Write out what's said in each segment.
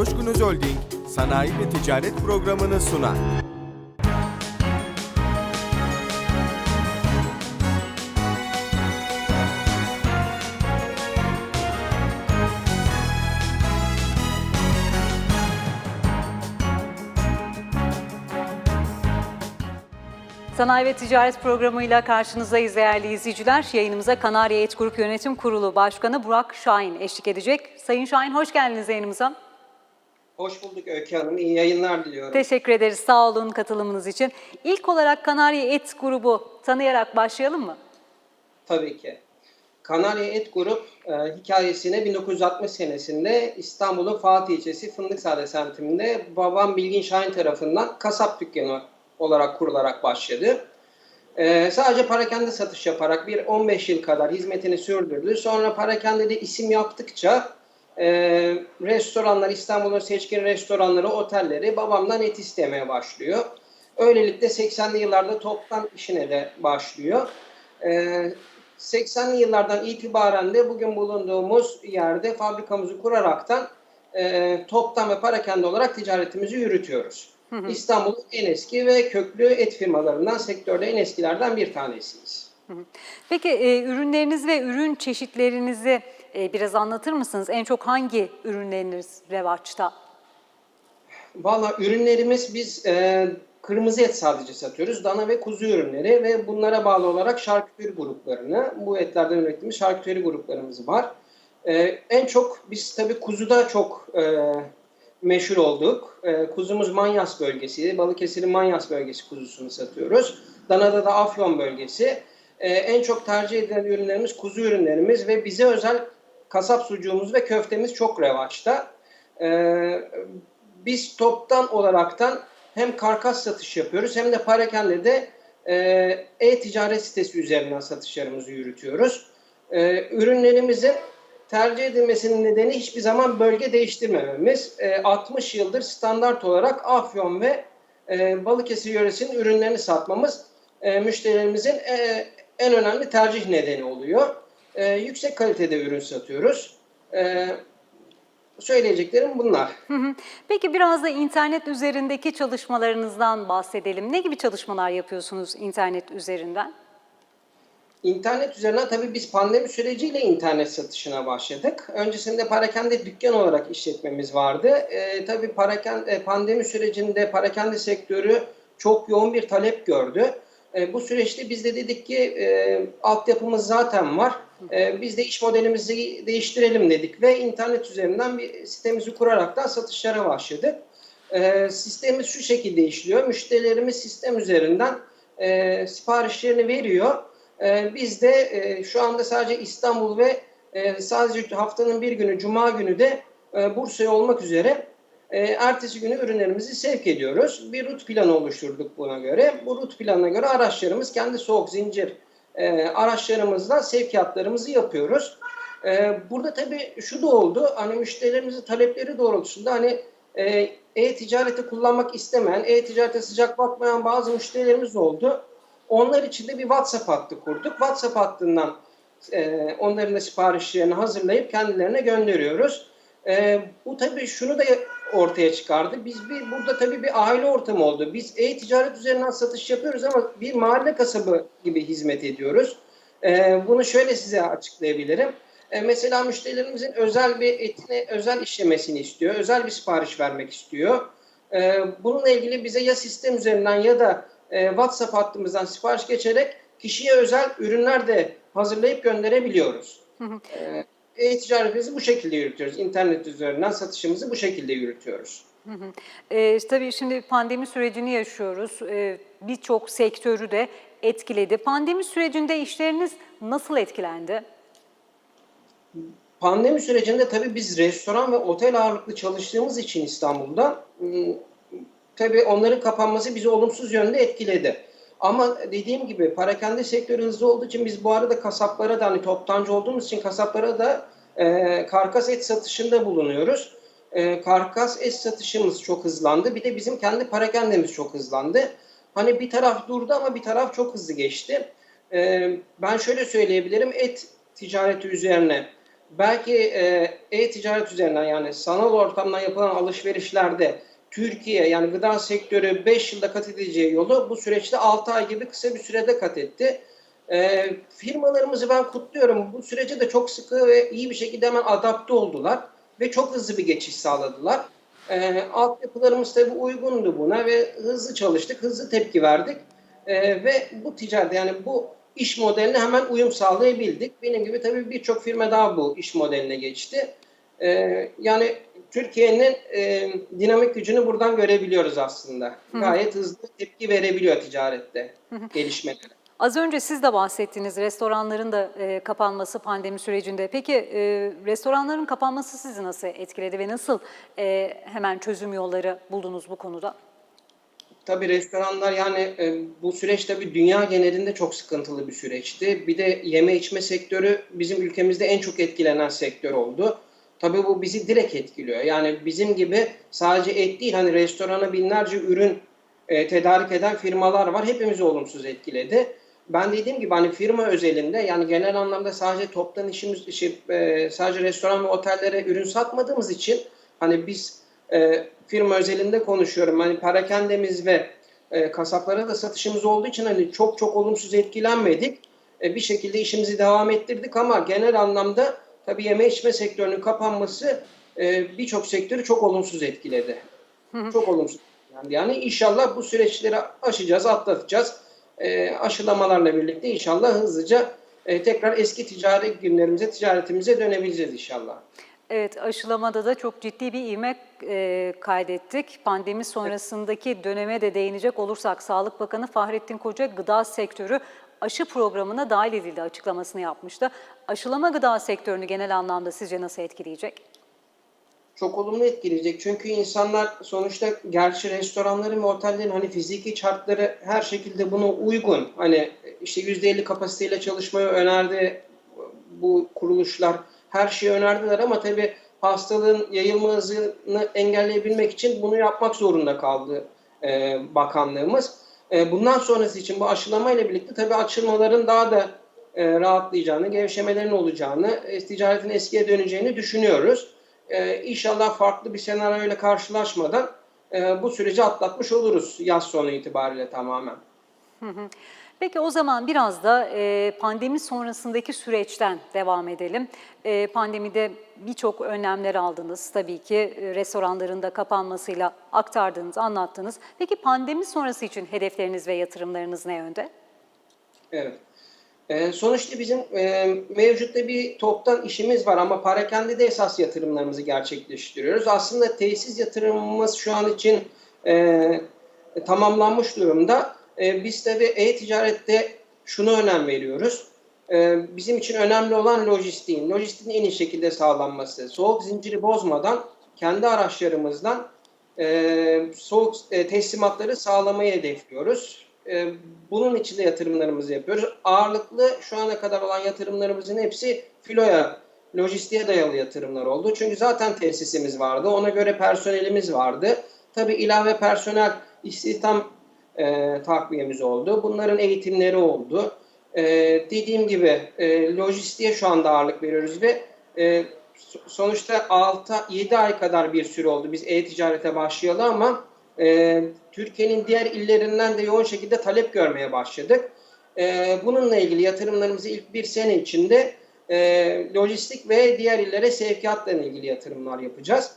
Coşkun Özolding sanayi ve ticaret programını sunar. Sanayi ve Ticaret Programı'yla karşınızdayız değerli izleyiciler. Yayınımıza Kanarya Et Grup Yönetim Kurulu Başkanı Burak Şahin eşlik edecek. Sayın Şahin hoş geldiniz yayınımıza. Hoş bulduk Öykü Hanım. İyi yayınlar diliyorum. Teşekkür ederiz sağ olun katılımınız için. İlk olarak Kanarya Et Grubu tanıyarak başlayalım mı? Tabii ki. Kanarya Et Grup e, hikayesine 1960 senesinde İstanbul'un Fatih ilçesi Fındıkzade semtinde babam Bilgin Şahin tarafından kasap dükkanı olarak kurularak başladı. E, sadece parakende satış yaparak bir 15 yıl kadar hizmetini sürdürdü. Sonra parakende de isim yaptıkça e, restoranlar, İstanbul'un seçkin restoranları, otelleri babamdan et istemeye başlıyor. Öylelikle 80'li yıllarda toptan işine de başlıyor. Ee, 80'li yıllardan itibaren de bugün bulunduğumuz yerde fabrikamızı kuraraktan e, toptan ve parakende olarak ticaretimizi yürütüyoruz. İstanbul'un en eski ve köklü et firmalarından, sektörde en eskilerden bir tanesiyiz. Peki e, ürünleriniz ve ürün çeşitlerinizi e, biraz anlatır mısınız? En çok hangi ürünleriniz revaçta? Valla ürünlerimiz biz e, kırmızı et sadece satıyoruz. Dana ve kuzu ürünleri ve bunlara bağlı olarak şarküteri gruplarını, bu etlerden ürettiğimiz şarküteri gruplarımız var. E, en çok biz tabii kuzuda çok e, meşhur olduk. E, kuzumuz Manyas bölgesi, Balıkesir'in Manyas bölgesi kuzusunu satıyoruz. Danada da Afyon bölgesi. E, en çok tercih edilen ürünlerimiz kuzu ürünlerimiz ve bize özel kasap sucuğumuz ve köftemiz çok revaçta. Ee, biz toptan olaraktan hem karkas satış yapıyoruz hem de parakende de e, e-ticaret sitesi üzerinden satışlarımızı yürütüyoruz. Ee, ürünlerimizin tercih edilmesinin nedeni hiçbir zaman bölge değiştirmememiz. Ee, 60 yıldır standart olarak Afyon ve e, Balıkesir yöresinin ürünlerini satmamız e, müşterilerimizin e, en önemli tercih nedeni oluyor. E, yüksek kalitede ürün satıyoruz. E, söyleyeceklerim bunlar. Hı hı. Peki biraz da internet üzerindeki çalışmalarınızdan bahsedelim. Ne gibi çalışmalar yapıyorsunuz internet üzerinden? İnternet üzerinden tabii biz pandemi süreciyle internet satışına başladık. Öncesinde parakende dükkan olarak işletmemiz vardı. E, tabii parakende, pandemi sürecinde parakende sektörü çok yoğun bir talep gördü. E, bu süreçte biz de dedik ki e, altyapımız zaten var. E, biz de iş modelimizi değiştirelim dedik ve internet üzerinden bir sitemizi kurarak da satışlara başladık. E, sistemimiz şu şekilde işliyor. Müşterilerimiz sistem üzerinden e, siparişlerini veriyor. E, biz de e, şu anda sadece İstanbul ve e, sadece haftanın bir günü Cuma günü de e, Bursa'ya olmak üzere e, ertesi günü ürünlerimizi sevk ediyoruz. Bir rut planı oluşturduk buna göre. Bu rut planına göre araçlarımız kendi soğuk zincir e, araçlarımızla sevkiyatlarımızı yapıyoruz. E, burada tabii şu da oldu. Hani müşterilerimizin talepleri doğrultusunda hani e, e-ticareti kullanmak istemeyen, e-ticarete sıcak bakmayan bazı müşterilerimiz oldu. Onlar için de bir WhatsApp hattı kurduk. WhatsApp hattından e, onların da siparişlerini hazırlayıp kendilerine gönderiyoruz. E, bu tabii şunu da ortaya çıkardı. Biz bir burada tabii bir aile ortamı oldu. Biz e-ticaret üzerinden satış yapıyoruz ama bir mahalle kasabı gibi hizmet ediyoruz. E, bunu şöyle size açıklayabilirim. E, mesela müşterilerimizin özel bir etine özel işlemesini istiyor. Özel bir sipariş vermek istiyor. E, bununla ilgili bize ya sistem üzerinden ya da e, WhatsApp hattımızdan sipariş geçerek kişiye özel ürünler de hazırlayıp gönderebiliyoruz. E, e-ticaretimizi bu şekilde yürütüyoruz. İnternet üzerinden satışımızı bu şekilde yürütüyoruz. Hı hı. Ee, tabii şimdi pandemi sürecini yaşıyoruz. Ee, Birçok sektörü de etkiledi. Pandemi sürecinde işleriniz nasıl etkilendi? Pandemi sürecinde tabii biz restoran ve otel ağırlıklı çalıştığımız için İstanbul'da ım, tabii onların kapanması bizi olumsuz yönde etkiledi. Ama dediğim gibi parakende sektörü hızlı olduğu için biz bu arada kasaplara da hani toptancı olduğumuz için kasaplara da e, karkas et satışında bulunuyoruz. E, karkas et satışımız çok hızlandı. Bir de bizim kendi parakendemiz çok hızlandı. Hani bir taraf durdu ama bir taraf çok hızlı geçti. E, ben şöyle söyleyebilirim et ticareti üzerine belki e, e-ticaret üzerinden yani sanal ortamdan yapılan alışverişlerde Türkiye yani gıda sektörü 5 yılda kat edeceği yolu bu süreçte 6 ay gibi kısa bir sürede kat etti. E, firmalarımızı ben kutluyorum. Bu sürece de çok sıkı ve iyi bir şekilde hemen adapte oldular ve çok hızlı bir geçiş sağladılar. E, altyapılarımız tabii uygundu buna ve hızlı çalıştık, hızlı tepki verdik. E, ve bu ticaret yani bu iş modeline hemen uyum sağlayabildik. Benim gibi tabii birçok firma daha bu iş modeline geçti. E, yani Türkiye'nin e, dinamik gücünü buradan görebiliyoruz aslında. Gayet hızlı tepki verebiliyor ticarette gelişmelere. Az önce siz de bahsettiniz restoranların da e, kapanması pandemi sürecinde. Peki e, restoranların kapanması sizi nasıl etkiledi ve nasıl e, hemen çözüm yolları buldunuz bu konuda? Tabii restoranlar yani e, bu süreç tabii dünya genelinde çok sıkıntılı bir süreçti. Bir de yeme içme sektörü bizim ülkemizde en çok etkilenen sektör oldu. Tabii bu bizi direkt etkiliyor. Yani bizim gibi sadece et değil hani restorana binlerce ürün e, tedarik eden firmalar var. Hepimizi olumsuz etkiledi. Ben dediğim gibi hani firma özelinde yani genel anlamda sadece toptan işimiz işi e, sadece restoran ve otellere ürün satmadığımız için hani biz e, firma özelinde konuşuyorum. Hani parakendemiz ve e, kasaplara da satışımız olduğu için hani çok çok olumsuz etkilenmedik. E, bir şekilde işimizi devam ettirdik ama genel anlamda tabii yeme içme sektörünün kapanması e, birçok sektörü çok olumsuz etkiledi. Çok olumsuz. Yani, yani inşallah bu süreçleri aşacağız, atlatacağız. E, aşılamalarla birlikte inşallah hızlıca e, tekrar eski ticari günlerimize, ticaretimize dönebileceğiz inşallah. Evet, aşılamada da çok ciddi bir ivme e, kaydettik. Pandemi sonrasındaki döneme de değinecek olursak Sağlık Bakanı Fahrettin Koca gıda sektörü aşı programına dahil edildi açıklamasını yapmıştı. Aşılama gıda sektörünü genel anlamda sizce nasıl etkileyecek? çok olumlu etkileyecek. Çünkü insanlar sonuçta gerçi restoranların ve otellerin hani fiziki şartları her şekilde buna uygun. Hani işte %50 kapasiteyle çalışmayı önerdi bu kuruluşlar. Her şeyi önerdiler ama tabii hastalığın yayılma hızını engelleyebilmek için bunu yapmak zorunda kaldı e, bakanlığımız. E, bundan sonrası için bu aşılamayla birlikte tabii açılmaların daha da e, rahatlayacağını, gevşemelerin olacağını, e, ticaretin eskiye döneceğini düşünüyoruz. Ee, inşallah farklı bir senaryoyla karşılaşmadan e, bu süreci atlatmış oluruz yaz sonu itibariyle tamamen. Peki o zaman biraz da pandemi sonrasındaki süreçten devam edelim. Pandemide birçok önlemler aldınız tabii ki restoranların da kapanmasıyla aktardınız, anlattınız. Peki pandemi sonrası için hedefleriniz ve yatırımlarınız ne yönde? Evet. Sonuçta bizim mevcutta bir toptan işimiz var ama parakende de esas yatırımlarımızı gerçekleştiriyoruz. Aslında tesis yatırımımız şu an için tamamlanmış durumda. E, biz tabii e-ticarette şunu önem veriyoruz. E, bizim için önemli olan lojistiğin, lojistiğin en iyi şekilde sağlanması. Soğuk zinciri bozmadan kendi araçlarımızdan e, soğuk e, teslimatları sağlamayı hedefliyoruz. E, bunun için de yatırımlarımızı yapıyoruz. Ağırlıklı şu ana kadar olan yatırımlarımızın hepsi filoya, lojistiğe dayalı yatırımlar oldu. Çünkü zaten tesisimiz vardı. Ona göre personelimiz vardı. Tabii ilave personel istihdam e, takviyemiz oldu. Bunların eğitimleri oldu. E, dediğim gibi e, lojistiğe şu anda ağırlık veriyoruz ve e, sonuçta 6-7 ay kadar bir süre oldu biz e-ticarete başlayalı ama e, Türkiye'nin diğer illerinden de yoğun şekilde talep görmeye başladık. E, bununla ilgili yatırımlarımızı ilk bir sene içinde e, lojistik ve diğer illere sevkiyatla ilgili yatırımlar yapacağız.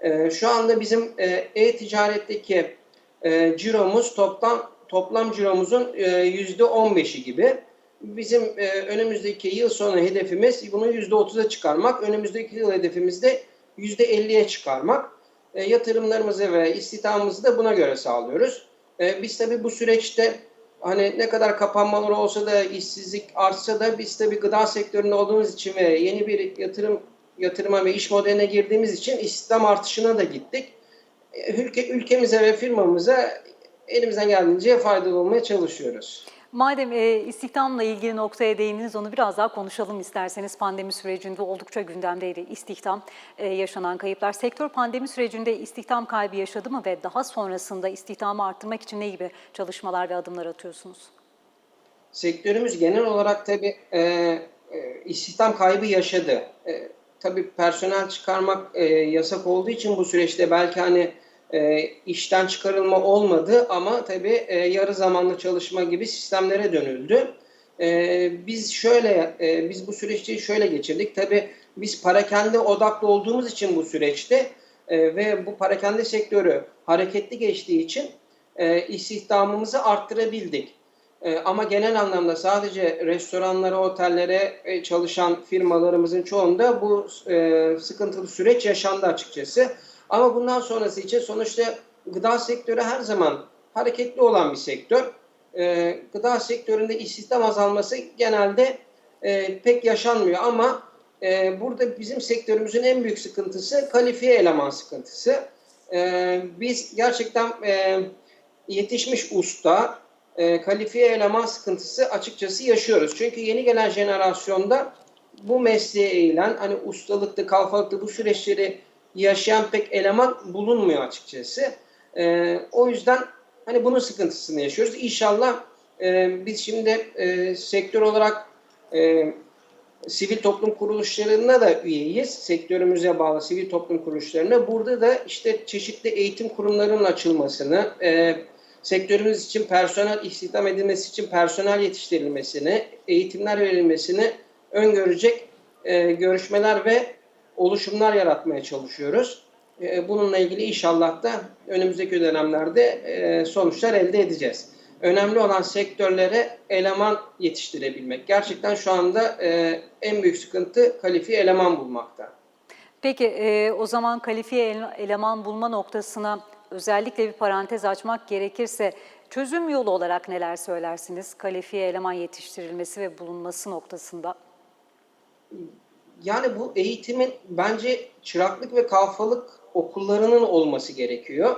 E, şu anda bizim e, e-ticaretteki e, ciromuz toplam toplam ciromuzun e, %15'i gibi. Bizim e, önümüzdeki yıl sonu hedefimiz bunu %30'a çıkarmak. Önümüzdeki yıl hedefimiz de %50'ye çıkarmak. E, yatırımlarımızı ve istihdamımızı da buna göre sağlıyoruz. E, biz tabii bu süreçte hani ne kadar kapanmalar olsa da işsizlik artsa da biz tabii gıda sektöründe olduğumuz için ve yeni bir yatırım yatırıma ve iş modeline girdiğimiz için istihdam artışına da gittik. Ülke, ülkemize ve firmamıza elimizden geldiğince faydalı olmaya çalışıyoruz. Madem e, istihdamla ilgili noktaya değindiniz onu biraz daha konuşalım isterseniz. Pandemi sürecinde oldukça gündemdeydi istihdam, e, yaşanan kayıplar. Sektör pandemi sürecinde istihdam kaybı yaşadı mı ve daha sonrasında istihdamı arttırmak için ne gibi çalışmalar ve adımlar atıyorsunuz? Sektörümüz genel olarak tabii e, e, istihdam kaybı yaşadı. E, tabii personel çıkarmak e, yasak olduğu için bu süreçte belki hani e, işten çıkarılma olmadı ama tabii e, yarı zamanlı çalışma gibi sistemlere dönüldü. E, biz şöyle, e, biz bu süreçte şöyle geçirdik. Tabii biz parakende odaklı olduğumuz için bu süreçte e, ve bu parakende sektörü hareketli geçtiği için e, istihdamımızı arttırabildik. E, ama genel anlamda sadece restoranlara, otellere e, çalışan firmalarımızın çoğunda bu e, sıkıntılı süreç yaşandı açıkçası. Ama bundan sonrası için sonuçta gıda sektörü her zaman hareketli olan bir sektör. E, gıda sektöründe istihdam azalması genelde e, pek yaşanmıyor ama e, burada bizim sektörümüzün en büyük sıkıntısı kalifiye eleman sıkıntısı. E, biz gerçekten e, yetişmiş usta, e, kalifiye eleman sıkıntısı açıkçası yaşıyoruz. Çünkü yeni gelen jenerasyonda bu mesleğe eğilen, hani ustalıkta, kalfalıkta bu süreçleri yaşayan pek eleman bulunmuyor açıkçası. E, o yüzden hani bunun sıkıntısını yaşıyoruz. İnşallah e, biz şimdi e, sektör olarak e, sivil toplum kuruluşlarına da üyeyiz. Sektörümüze bağlı sivil toplum kuruluşlarına. Burada da işte çeşitli eğitim kurumlarının açılmasını, e, sektörümüz için personel istihdam edilmesi için personel yetiştirilmesini, eğitimler verilmesini öngörecek e, görüşmeler ve oluşumlar yaratmaya çalışıyoruz. E, bununla ilgili inşallah da önümüzdeki dönemlerde e, sonuçlar elde edeceğiz. Önemli olan sektörlere eleman yetiştirebilmek. Gerçekten şu anda e, en büyük sıkıntı kalifiye eleman bulmakta. Peki e, o zaman kalifiye ele- eleman bulma noktasına özellikle bir parantez açmak gerekirse çözüm yolu olarak neler söylersiniz? Kalifiye eleman yetiştirilmesi ve bulunması noktasında. Yani bu eğitimin bence çıraklık ve kalfalık okullarının olması gerekiyor.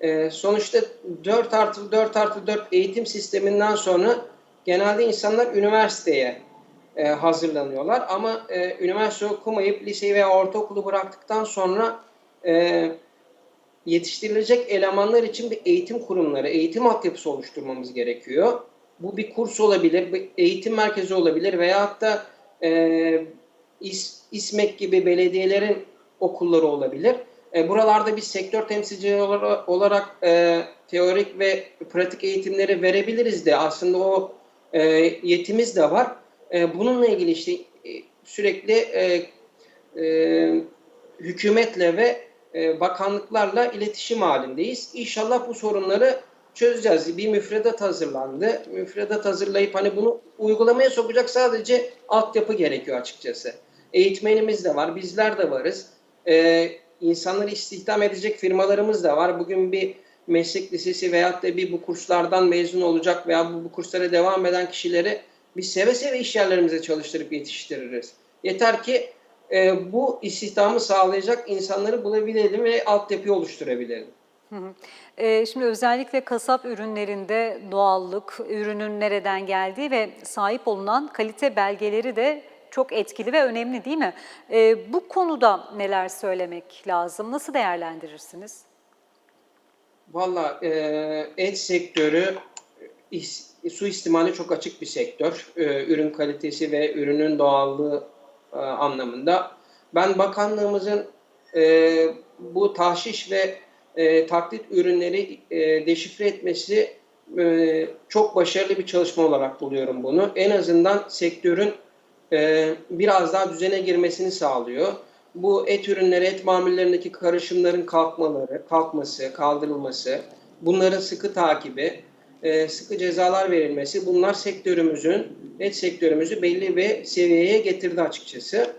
Ee, sonuçta 4 artı 4 artı 4 eğitim sisteminden sonra genelde insanlar üniversiteye e, hazırlanıyorlar. Ama e, üniversite okumayıp liseyi veya ortaokulu bıraktıktan sonra e, yetiştirilecek elemanlar için bir eğitim kurumları, eğitim altyapısı oluşturmamız gerekiyor. Bu bir kurs olabilir, bir eğitim merkezi olabilir veyahut da e, İS, İSMEK gibi belediyelerin okulları olabilir. E, buralarda biz sektör temsilcileri olarak, olarak e, teorik ve pratik eğitimleri verebiliriz de aslında o e, yetimiz de var. E, bununla ilgili işte e, sürekli e, e, hükümetle ve e, bakanlıklarla iletişim halindeyiz. İnşallah bu sorunları çözeceğiz. Bir müfredat hazırlandı. Müfredat hazırlayıp hani bunu uygulamaya sokacak sadece altyapı gerekiyor açıkçası. Eğitmenimiz de var, bizler de varız. Ee, insanları istihdam edecek firmalarımız da var. Bugün bir meslek lisesi veyahut da bir bu kurslardan mezun olacak veya bu, bu kurslara devam eden kişileri biz seve seve iş yerlerimize çalıştırıp yetiştiririz. Yeter ki e, bu istihdamı sağlayacak insanları bulabilelim ve altyapıyı oluşturabilelim. Ee, Şimdi özellikle kasap ürünlerinde doğallık, ürünün nereden geldiği ve sahip olunan kalite belgeleri de çok etkili ve önemli değil mi? Ee, Bu konuda neler söylemek lazım? Nasıl değerlendirirsiniz? Valla e, et sektörü is, suistimali çok açık bir sektör. E, ürün kalitesi ve ürünün doğallığı e, anlamında. Ben bakanlığımızın e, bu tahşiş ve e, taklit ürünleri e, deşifre etmesi e, çok başarılı bir çalışma olarak buluyorum bunu. En azından sektörün e, biraz daha düzene girmesini sağlıyor. Bu et ürünleri, et mamullerindeki karışımların kalkmaları, kalkması, kaldırılması, bunların sıkı takibi, e, sıkı cezalar verilmesi bunlar sektörümüzün, et sektörümüzü belli bir seviyeye getirdi açıkçası.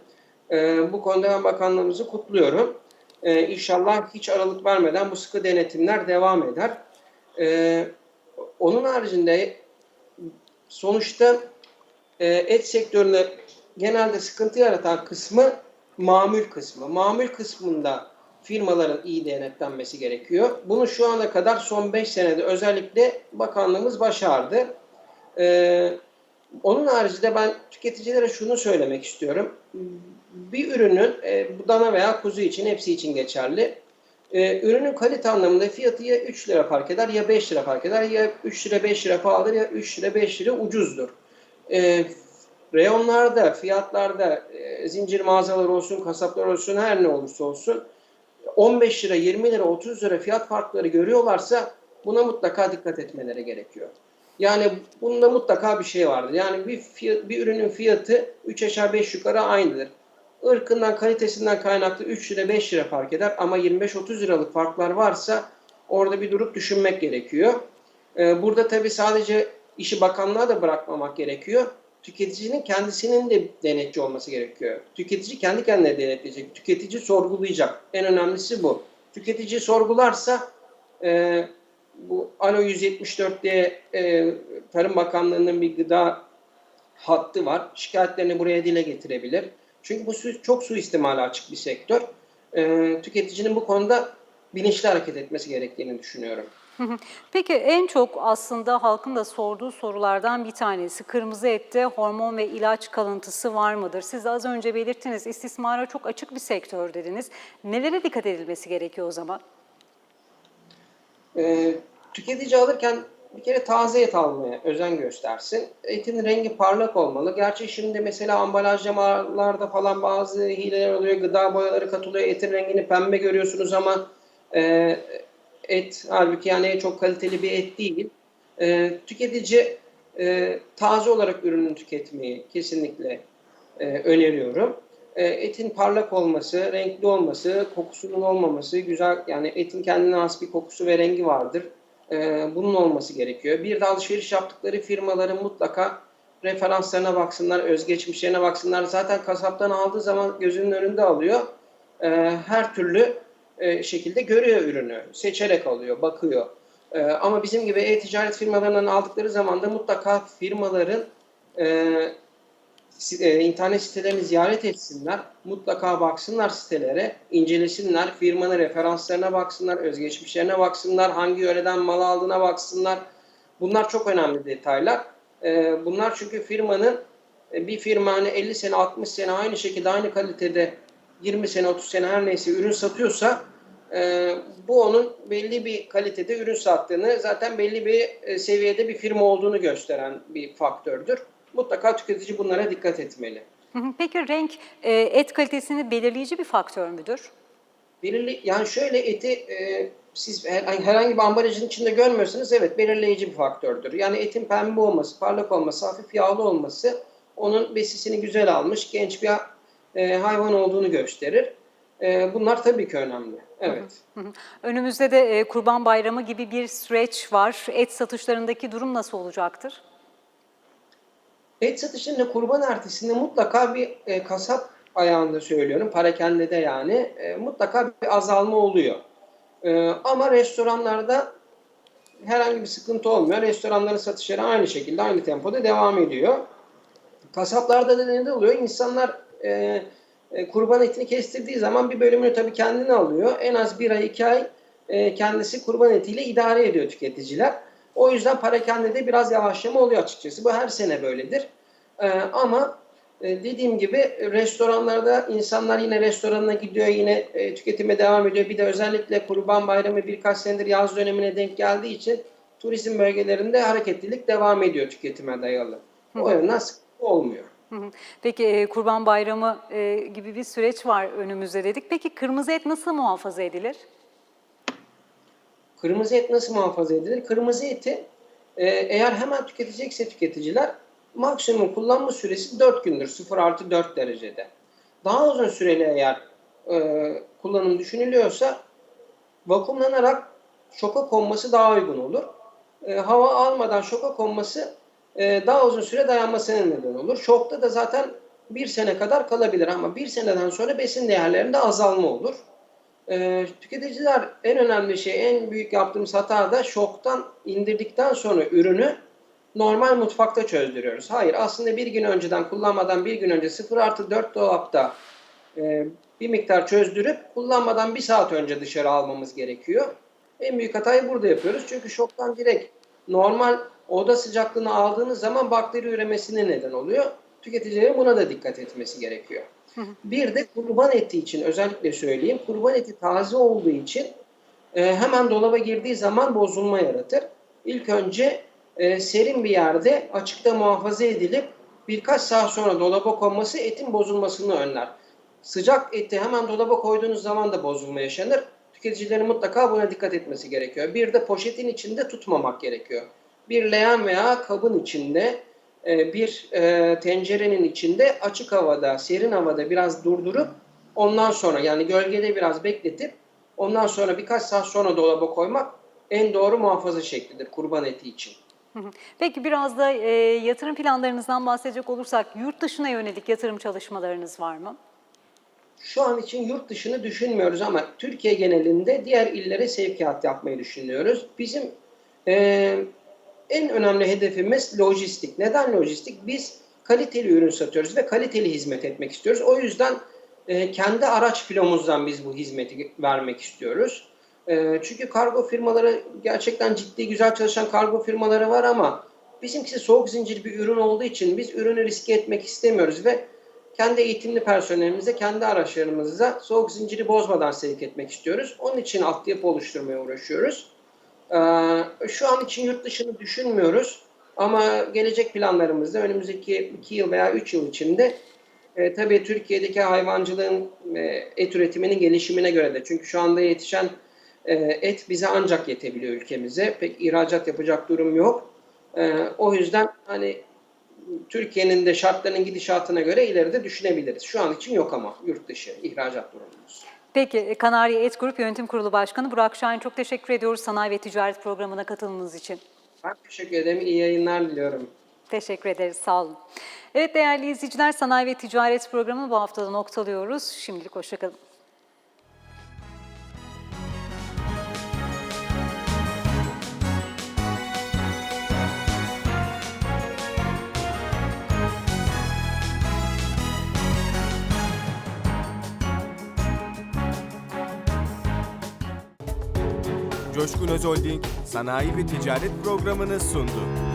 E, bu konuda ben bakanlığımızı kutluyorum. E, inşallah hiç aralık vermeden bu sıkı denetimler devam eder. E, onun haricinde sonuçta et sektöründe genelde sıkıntı yaratan kısmı mamul kısmı. Mamul kısmında firmaların iyi denetlenmesi gerekiyor. Bunu şu ana kadar son 5 senede özellikle bakanlığımız başardı. Ee, onun haricinde ben tüketicilere şunu söylemek istiyorum. Bir ürünün, e, bu dana veya kuzu için, hepsi için geçerli. E, ürünün kalite anlamında fiyatı ya 3 lira fark eder ya 5 lira fark eder. Ya 3 lira 5 lira pahalıdır ya 3 lira 5 lira ucuzdur. E, reyonlarda, fiyatlarda, e, zincir mağazalar olsun, kasaplar olsun, her ne olursa olsun 15 lira, 20 lira, 30 lira fiyat farkları görüyorlarsa buna mutlaka dikkat etmeleri gerekiyor. Yani bunda mutlaka bir şey vardır. Yani bir, fiyat, bir ürünün fiyatı 3 aşağı 5 yukarı aynıdır. Irkından, kalitesinden kaynaklı 3 lira 5 lira fark eder ama 25-30 liralık farklar varsa orada bir durup düşünmek gerekiyor. Ee, burada tabii sadece işi bakanlığa da bırakmamak gerekiyor. Tüketicinin kendisinin de denetçi olması gerekiyor. Tüketici kendi kendine denetleyecek. Tüketici sorgulayacak. En önemlisi bu. Tüketici sorgularsa e, bu Alo 174 diye e, Tarım Bakanlığı'nın bir gıda hattı var. Şikayetlerini buraya dile getirebilir. Çünkü bu su, çok suistimale açık bir sektör. E, tüketicinin bu konuda bilinçli hareket etmesi gerektiğini düşünüyorum. Peki en çok aslında halkın da sorduğu sorulardan bir tanesi kırmızı ette hormon ve ilaç kalıntısı var mıdır? Siz az önce belirttiniz istismara çok açık bir sektör dediniz. Nelere dikkat edilmesi gerekiyor o zaman? E, tüketici alırken bir kere taze et almaya özen göstersin. Etin rengi parlak olmalı. Gerçi şimdi mesela ambalajlamalarda falan bazı hileler oluyor. Gıda boyaları katılıyor. Etin rengini pembe görüyorsunuz ama e, et halbuki yani çok kaliteli bir et değil. E, tüketici e, taze olarak ürünü tüketmeyi kesinlikle e, öneriyorum. E, etin parlak olması, renkli olması, kokusunun olmaması güzel. Yani etin kendine has bir kokusu ve rengi vardır. E, bunun olması gerekiyor. Bir de alışveriş yaptıkları firmaların mutlaka referanslarına baksınlar, özgeçmişlerine baksınlar. Zaten kasaptan aldığı zaman gözünün önünde alıyor. E, her türlü e, şekilde görüyor ürünü. Seçerek alıyor, bakıyor. E, ama bizim gibi e-ticaret firmalarından aldıkları zaman da mutlaka firmaların e, internet sitelerini ziyaret etsinler. Mutlaka baksınlar sitelere, incelesinler. Firmanın referanslarına baksınlar, özgeçmişlerine baksınlar. Hangi yöreden mal aldığına baksınlar. Bunlar çok önemli detaylar. Bunlar çünkü firmanın bir firma hani 50 sene 60 sene aynı şekilde aynı kalitede 20 sene 30 sene her neyse ürün satıyorsa e, bu onun belli bir kalitede ürün sattığını zaten belli bir e, seviyede bir firma olduğunu gösteren bir faktördür. Mutlaka tüketici bunlara dikkat etmeli. Peki renk e, et kalitesini belirleyici bir faktör müdür? Belirli, yani şöyle eti e, siz her- herhangi bir ambalajın içinde görmüyorsanız evet belirleyici bir faktördür. Yani etin pembe olması, parlak olması, hafif yağlı olması onun besisini güzel almış genç bir e, hayvan olduğunu gösterir. E, bunlar tabii ki önemli. Evet. Hı hı. Önümüzde de e, Kurban Bayramı gibi bir süreç var. Et satışlarındaki durum nasıl olacaktır? Et satışında kurban ertesinde mutlaka bir e, kasap ayağında söylüyorum, parakendede yani e, mutlaka bir azalma oluyor. Ama restoranlarda herhangi bir sıkıntı olmuyor. Restoranların satışları aynı şekilde, aynı tempoda devam ediyor. Kasaplarda da ne oluyor? İnsanlar e, e, kurban etini kestirdiği zaman bir bölümünü tabii kendine alıyor. En az bir ay, iki ay e, kendisi kurban etiyle idare ediyor tüketiciler. O yüzden parakendede biraz yavaşlama oluyor açıkçası. Bu her sene böyledir. E, ama e, dediğim gibi restoranlarda insanlar yine restoranına gidiyor, yine e, tüketime devam ediyor. Bir de özellikle kurban bayramı birkaç senedir yaz dönemine denk geldiği için turizm bölgelerinde hareketlilik devam ediyor tüketime dayalı. O yönden sıkıntı olmuyor. Peki e, Kurban Bayramı e, gibi bir süreç var önümüzde dedik. Peki kırmızı et nasıl muhafaza edilir? Kırmızı et nasıl muhafaza edilir? Kırmızı eti e, eğer hemen tüketecekse tüketiciler maksimum kullanma süresi 4 gündür. 0 artı 4 derecede. Daha uzun süreli eğer e, kullanım düşünülüyorsa vakumlanarak şoka konması daha uygun olur. E, hava almadan şoka konması e, daha uzun süre dayanmasına neden olur. Şokta da zaten bir sene kadar kalabilir ama bir seneden sonra besin değerlerinde azalma olur. Ee, tüketiciler en önemli şey, en büyük yaptığımız hata da şoktan indirdikten sonra ürünü normal mutfakta çözdürüyoruz. Hayır aslında bir gün önceden kullanmadan bir gün önce 0 artı 4 dolapta e, bir miktar çözdürüp kullanmadan bir saat önce dışarı almamız gerekiyor. En büyük hatayı burada yapıyoruz. Çünkü şoktan direkt normal oda sıcaklığını aldığınız zaman bakteri üremesine neden oluyor. Tüketicilerin buna da dikkat etmesi gerekiyor. Bir de kurban eti için özellikle söyleyeyim. Kurban eti taze olduğu için e, hemen dolaba girdiği zaman bozulma yaratır. İlk önce e, serin bir yerde açıkta muhafaza edilip birkaç saat sonra dolaba konması etin bozulmasını önler. Sıcak eti hemen dolaba koyduğunuz zaman da bozulma yaşanır. Tüketicilerin mutlaka buna dikkat etmesi gerekiyor. Bir de poşetin içinde tutmamak gerekiyor. Bir leğen veya kabın içinde, e, bir e, tencerenin içinde açık havada, serin havada biraz durdurup ondan sonra yani gölgede biraz bekletip ondan sonra birkaç saat sonra dolaba koymak en doğru muhafaza şeklidir kurban eti için. Peki biraz da e, yatırım planlarınızdan bahsedecek olursak yurt dışına yönelik yatırım çalışmalarınız var mı? Şu an için yurt dışını düşünmüyoruz ama Türkiye genelinde diğer illere sevkiyat yapmayı düşünüyoruz. Bizim e, en önemli hedefimiz lojistik. Neden lojistik? Biz kaliteli ürün satıyoruz ve kaliteli hizmet etmek istiyoruz. O yüzden e, kendi araç filomuzdan biz bu hizmeti vermek istiyoruz. E, çünkü kargo firmaları gerçekten ciddi güzel çalışan kargo firmaları var ama bizimkisi soğuk zincir bir ürün olduğu için biz ürünü riske etmek istemiyoruz ve kendi eğitimli personelimize, kendi araçlarımıza soğuk zinciri bozmadan sevk etmek istiyoruz. Onun için altyapı oluşturmaya uğraşıyoruz. Ee, şu an için yurt dışını düşünmüyoruz. Ama gelecek planlarımızda önümüzdeki 2 yıl veya 3 yıl içinde e, tabii Türkiye'deki hayvancılığın e, et üretiminin gelişimine göre de. Çünkü şu anda yetişen e, et bize ancak yetebiliyor ülkemize. Pek ihracat yapacak durum yok. O yüzden hani Türkiye'nin de şartlarının gidişatına göre ileride düşünebiliriz. Şu an için yok ama yurt dışı ihracat durumumuz. Peki Kanarya Et Grup Yönetim Kurulu Başkanı Burak Şahin çok teşekkür ediyoruz sanayi ve ticaret programına katılımınız için. Ben teşekkür ederim. İyi yayınlar diliyorum. Teşekkür ederiz, sağ olun. Evet değerli izleyiciler, Sanayi ve Ticaret programı bu haftada noktalıyoruz. Şimdilik hoşçakalın. Coşkun Özolding sanayi ve ticaret programını sundu.